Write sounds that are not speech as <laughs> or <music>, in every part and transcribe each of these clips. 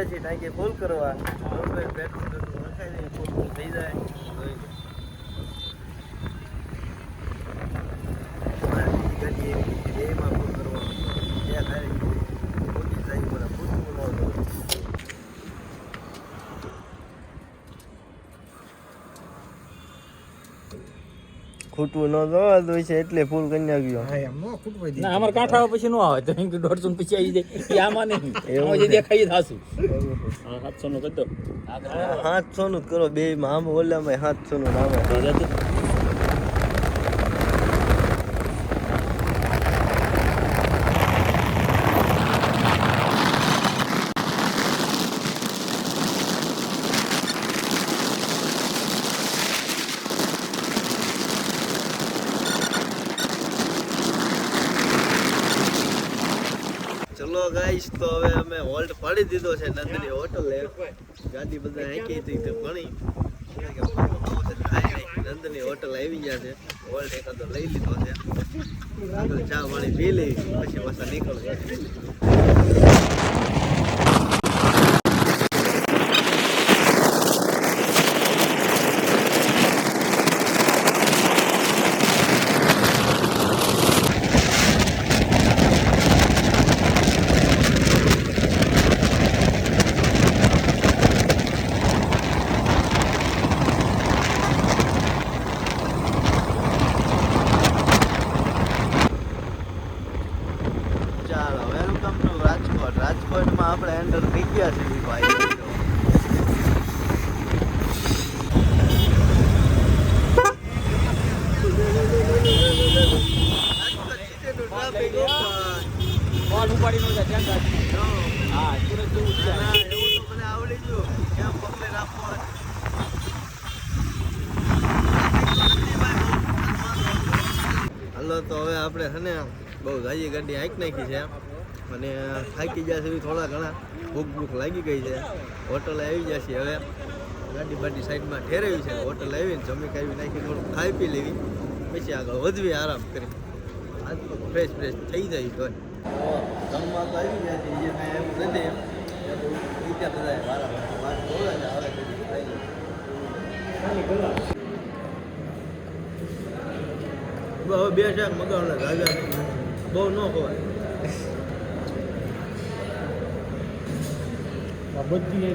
ગયા છીએ ટાંકી ફૂલ કરવા. પેટ્રોલ થઈ જાય જોઈ લો. મારી ગાડી એવી રીતે બેયમાં ફૂલ કરવાનું બે ખાલી ખોટી જાય બધા ફૂટવું ન જોઈએ ખૂટવું ન જોવા હોય છે એટલે ફૂલ કરી નાખ્યો. હા એમ નો ના અમારે કાંઠા પછી નો આવે તો દોઢસો પછી આવી જાય. એ આમાં નહીં. <laughs> એવું જે દેખાઈ દેખાય થાશું. સાતસો નું કરી દો. સાતસો નું કરો. બે માં આમ ઓલામાં સાતસો નું નામે ચલો ગાઈસ તો હવે અમે હોલ્ટ પાડી દીધો છે નંદની હોટલ ગાડી બધા હાંકી હતી તો ઘણી. નંદની હોટલ આવી ગયા છે. હોલ્ટ એકાદો લઈ લીધો છે. આગળ ચા પાણી પી લઈ પછી પાછા નીકળવું ચાલો વેલકમ ટુ રાજકોટ રાજકોટમાં આપણે એન્ટર થઈ ગયા છીએ ભાઈ ફોન ઉપાડી નો જાય ત્યાં ગાડી. હા સુરત જેવું જ છે. મને આવડી ગયું કેમ પગલે રાખવા હાલો તો હવે આપણે છે ને બહુ ગાડી હાંક નાખી છે. અને થાકી ગયા છે થોડા ઘણા ભૂખ ભૂખ લાગી ગઈ છે. હોટલ આવી જશે હવે. ગાડી બાડી સાઈડમાં ઠેરવી છે. હોટલ આવીને જમી કાવી નાખી થોડું ખાઈ પી લેવી. પછી આગળ વધવી આરામ કરી. આજ તો ફ્રેશ ફ્રેશ થઈ જાય તો જમવા તો આવી ગયા છે જે કાંઈ નથી. બધા વારા આવે હવે બે શાક મગાવવાના રાજા બહુ ન ખવાય આ બધી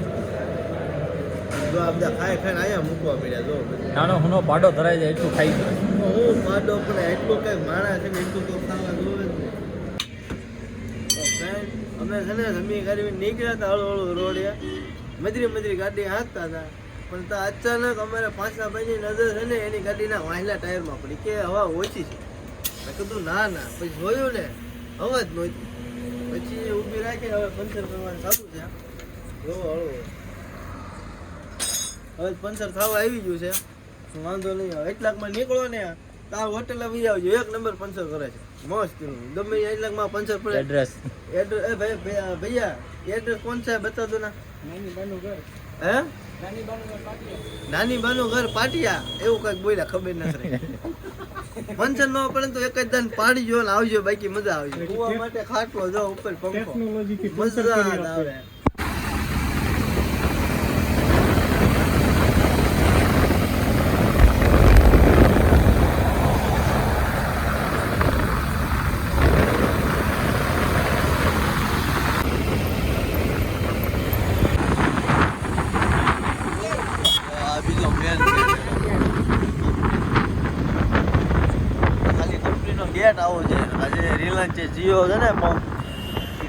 જો. આ બધા ખાઈ ખાઈને આયા મૂકવા પડ્યા જો નાનો હુનો પાડો ધરાઈ જાય એટલું ખાઈ ગયો હું પાડો પણ એટલું કઈ માણસ છે ને એટલું તો ખાવા જોવે અમે છે ને જમી કરી નીકળ્યા હતા હળુ હળુ રોડે. મજરી મજરી ગાડી હાંકતા હતા. પણ તો અચાનક અમારે પાછલા ભાઈની નજર છે ને એની ગાડીના વાંહલા ટાયરમાં પડી. કે હવા ઓછી છે. કીધું ના ના પછી જોયું ને હવે જ નહોતી. પછી ઊભી રાખી હવે પંચર કરવાનું ચાલુ છે. જોવો હળવો. હવે પંચર થવા આવી ગયું છે. વાંધો નહીં આવે એક લાખમાં નીકળો ને તો આ હોટેલ આવી આવજો. એક નંબર પંચર કરે છે. મસ્ત ગમે એક લાખમાં પંચર પડે. એડ્રેસ એડ્રેસ એ ભાઈ ભૈયા ભૈયા એડ્રેસ કોણ છે બતા દો ના. નાની બાનું ઘર. હે? નાની બાનું ઘર પાટિયા. નાની બાનું ઘર પાટિયા? એવું કંઈક બોલ્યા ખબર નથી પંચર ન પડે તો એક જ દાન પાડી જો ને આવજો બાકી મજા આવજો માટે ખાટલો જો ઉપર પંખો. મજા આવે આ બીજો મેન ખાલી કંપનીનો ગેટ આવો છે આજે છે જીઓ છે ને એ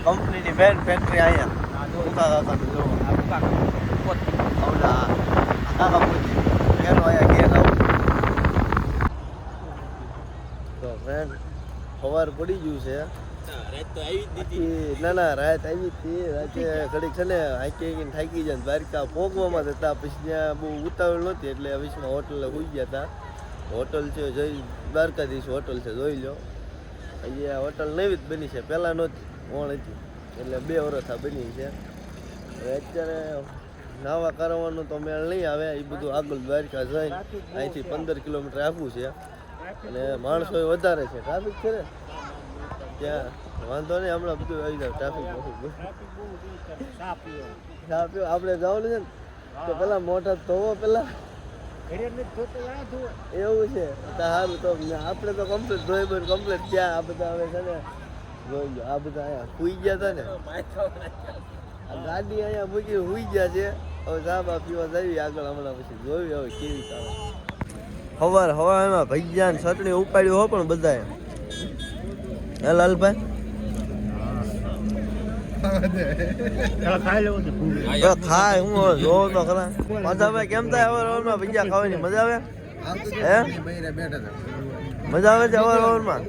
કંપનીની મેન ફેક્ટરી અહીંયા. ઉતા દાતા જો આવડા આખા પૂછી એનો અહીંયા ગેટ આવો. તો ફ્રેન્ડ સવાર પડી ના ના, રાત આવી હતી. રાતે ઘડીક છે ને હાંકી થાકી જાય દ્વારકા પહોંચવામાં જ હતા. પછી ત્યાં બહુ ઉતાવળ નહોતી એટલે વિશમાં હોટલે હોઈ ગયા હતા. હોટલ છે, જોઈ દ્વારકાધીશ હોટલ છે, જોઈ લો. અહીંયા હોટલ નવી જ બની છે પહેલાં નહોતી ઓણ હતી. એટલે બે વર્ષ આ બની છે. હવે અત્યારે નાવા કરવાનું તો મેળ નહીં આવે એ બધું આગળ દ્વારકા જાય અહીંથી પંદર કિલોમીટર આગું છે. અને માણસો વધારે છે. ટ્રાફિક છે ને? ત્યાં વાંધો નહીં હમણાં બધું આવી જાય ટ્રાફિક આપણે જવાનું છે ને? તો પેલા મોટા ધોવો પેલા એવું છે. સારું તો આપણે તો કમ્પ્લીટ ધોઈ બન કમ્પ્લીટ ત્યાં આ બધા હવે છે ને જોઈ ગયો આ બધા અહીંયા સુઈ ગયા હતા ને. આ ગાડી અહીંયા મૂકી સુઈ ગયા છે. હવે ચા બા પીવા જઈએ આગળ હમણાં પછી. જોયું હવે કેવી આવે હવાર હવામાં ભજીયા ને ચટણી ઉપાડ્યું હો પણ બધાએ. હે લાલભાઈ? હવે ખાય હું હવે જોઉં તો ખરા. પાછા ભાઈ કેમ થાય? હવાર હવારમાં ભજીયા ખાવાની મજા આવે? હે? મજા આવે છે હવારમાં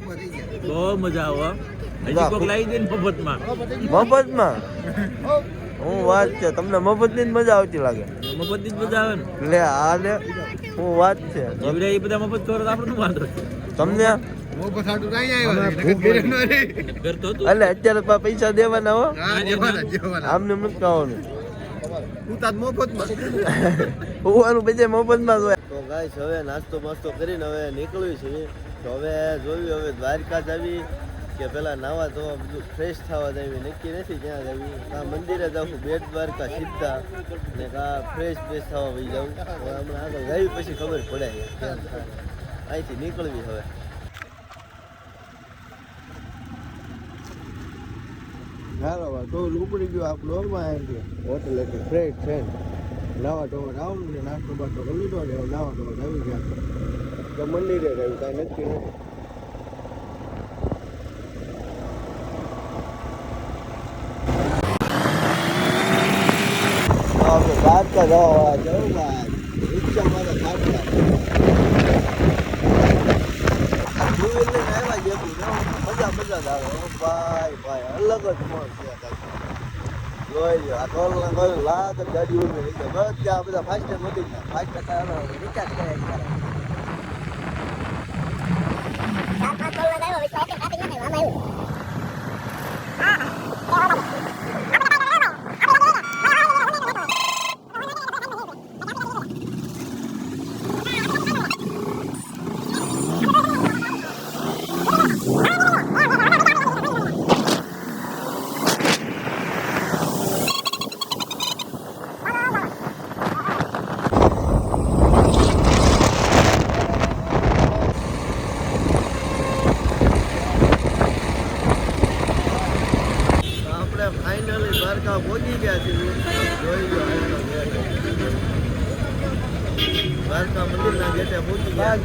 બહુ મજા આવે હજી કોક લાવી દે ને મફતમાં. મફતમાં? હું વાત છે તમને મફતની જ મજા આવતી લાગે. મફતની મજા આવે ને? લે આ લે હું વાત છે. બધા મફત કરો તો આપણે વાંધો તમને? એટલે અત્યારે પૈસા દેવાના હો. આમને મત હોવાનું બધા મફતમાં તો ગાઈસ હવે નાસ્તો માસ્તો કરીને હવે નીકળ્યું છે. તો હવે જોયું હવે દ્વારકા જ આવી કે પેલા નાવા ધોવા બધું ફ્રેશ થવા જવી નક્કી નથી ક્યાં જવી. આ મંદિરે જવું બેટ દ્વારકા સીધા. ને કા ફ્રેશ ફ્રેશ થવા જવું હવે હમણાં આગળ જવી પછી ખબર પડે. અહીંથી નીકળવી હવે. હાલો ઉપડી ગયો આપણું ઓરમાં હોટલ એટલે ફ્રેશ છે. નવા ટોવર આવું ને નાસ્તો બાસ્તો કરી લીધો ને ગયા તો મંદિરે રહ્યું કાંઈ નથી આપણે દ્વારકા જવું ભાઈ. મારે ખાટલા મજા આવે. ભાઈ ભાઈ, અલગ જ મોજ છે. જોઈ લો આ ટોલ ના લાગ જ ગાડી ઊભી બધા બધા ફાસ્ટ મળી ગયા ફાસ્ટ આપણે ફાઇનલી દ્વારકા પહોંચી ગયા છીએ જોઈ લો અહીંનો ગેટ. દ્વારકા મંદિરના ગેટે પહોંચી ગયા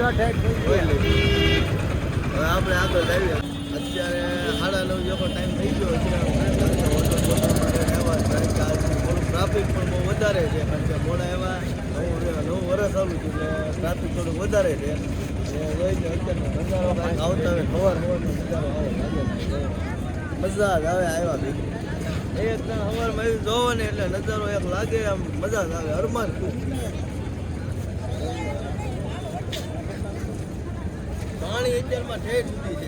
જોઈ લીધું. હવે આપણે આગળ જઈએ અત્યારે સાડા નવ જેવો ટાઈમ થઈ ગયો છે ટ્રાફિક પણ બહુ વધારે છે. કારણ કે મોડા એવા નવું નવું વર્ષ આવું છે, એટલે ટ્રાફિક થોડું વધારે છે. મજા જ આવે આવ્યા ભેગી. એક જણ સવારમાં આવી જોવો એટલે નજારો એક લાગે, આમ મજા જ આવે, અરમાન પાણી અત્યારમાં ઠેઠ સુધી છે.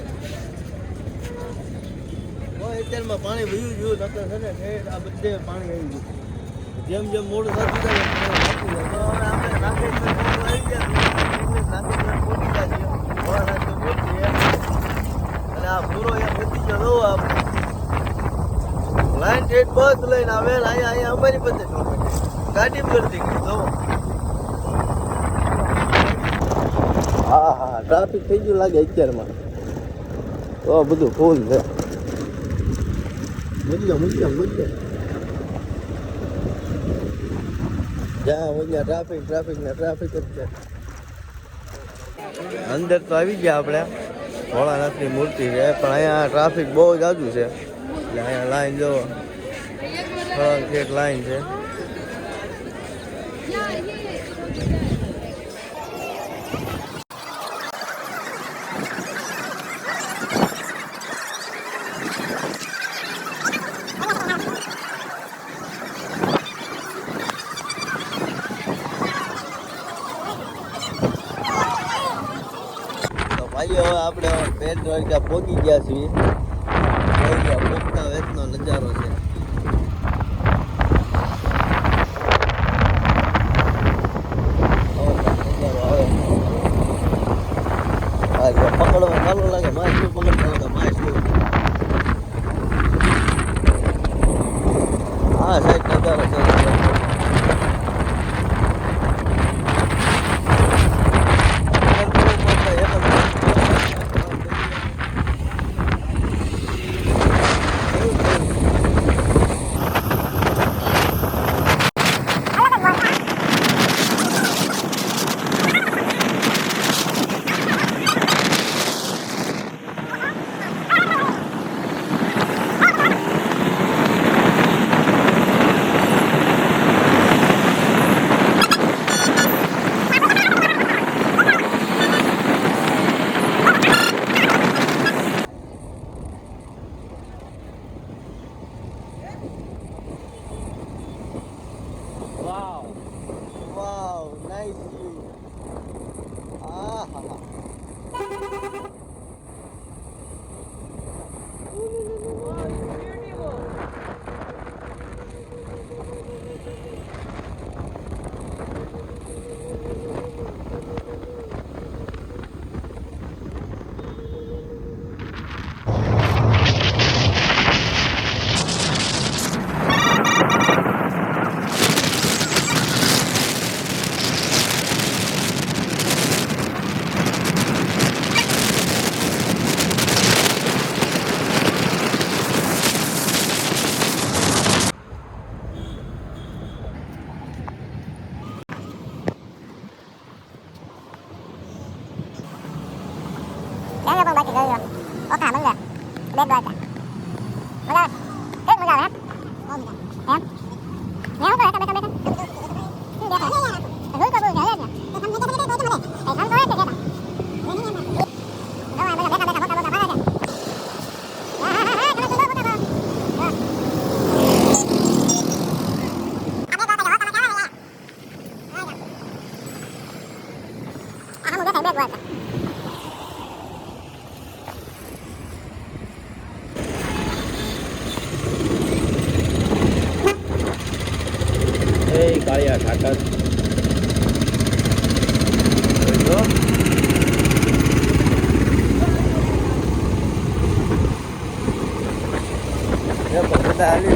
અત્યારમાં પાણી વયું ગયું નકર છે ને આ બધે પાણી આવી ગયું. જેમ જેમ મોડું થતું જાય. તો હવે આપણે નાગેશ્વર આવી ગયા નાગેશ્વર પહોંચી ગયા છીએ મોડા પહોંચીએ અને આ પૂરો એક વધી ગયો જોવો આપણે લાઈન ઠેઠ બસ લઈને આવે અહીંયા અહીંયા અમારી પાસે ગાડી કરતી ગઈ જોવો. હા હા ટ્રાફિક થઈ ગયું લાગે અત્યારમાં. તો બધું ફૂલ છે. મજા મજા મૂલ્ય જ્યાં ટ્રાફિક ટ્રાફિક ટ્રાફિક જ છે. અંદર તો આવી ગયા આપણે. ભોળાનાથની મૂર્તિ છે, પણ અહીંયા ટ્રાફિક બહુ જાજુ છે. એટલે અહીંયા લાઈન જોવો. ત્રણ ઠેઠ લાઈન છે તો ભાઈઓ હવે બેટ દ્વારકા પહોંચી ગયા છીએ. પોખતા વેચનો નજારો છે.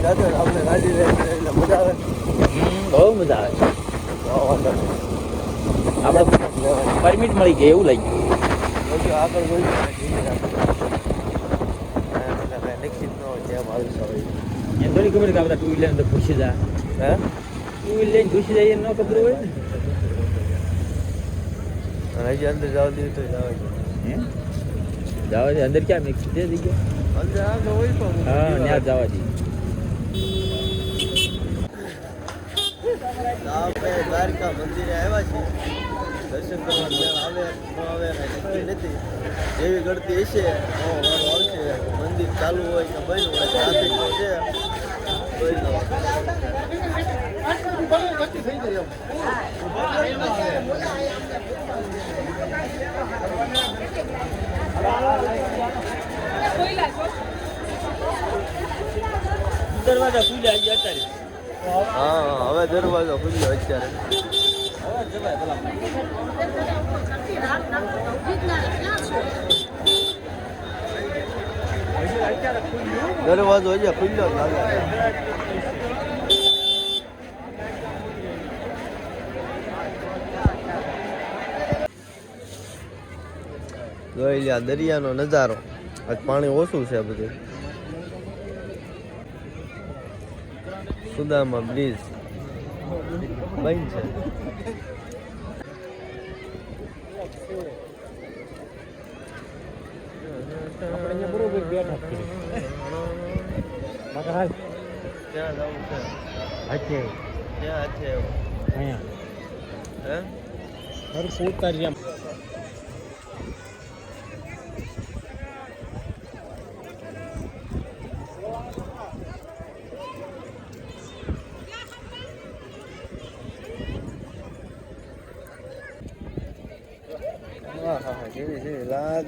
હાલી આપણે ગાડી લઈને એટલે મજા આવે. બહુ મજા આવે. આપણે પરમિટ મળી ગઈ એવું લાગ્યું ગયું. આગળ જોજો અને ધીમે રાખજો. હા, એટલે કાંઈ નિશ્ચિત ન હોય જેમ આવી એમ થોડી ખબર કે આપણે ટુ વ્હીલર અંદર ઘૂસી જાય હે? ટુ વ્હીલર લઈને ઘૂસી જાય એમ ન ખબર હોય ને. હજી અંદર જવા દીધું તો જવા દે. હે? જવા દે અંદર ક્યાં મિક્સ છે જગ્યા અંદર આગળ હોય પણ. હા ત્યાં જવા દે. આપણે દ્વારકા મંદિરે આવ્યા છીએ. દર્શન કરવા આવે, ન આવે નક્કી નથી. જેવી ગળતી હશે વારો આવશે, મંદિર ચાલુ હોય કે બંધ હોય ટ્રાફિક છે. દરવાજા ખુલ્યા આવી અત્યારે. હા, હવે દરવાજો ખુલ્યો અત્યારે. દરવાજો અહીંયા ખુલ્યો લાગે. જોઈ લ્યા, દરિયાનો નજારો. આજ પાણી ઓછું છે બધું. સુદામા બ્રિજ બંધ છે. આપણે બરોબર બેઠા હાલ ક્યાં જવું છે. હાચે ક્યાં છે અહીંયા. હે? ઉતારી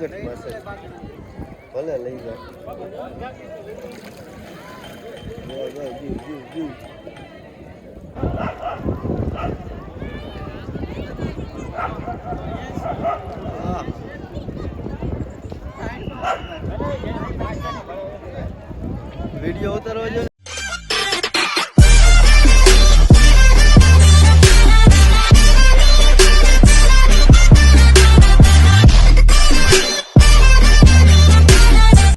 છે પાસે. ભલે લઈ જાય. વીડિયો ઉતારવા જો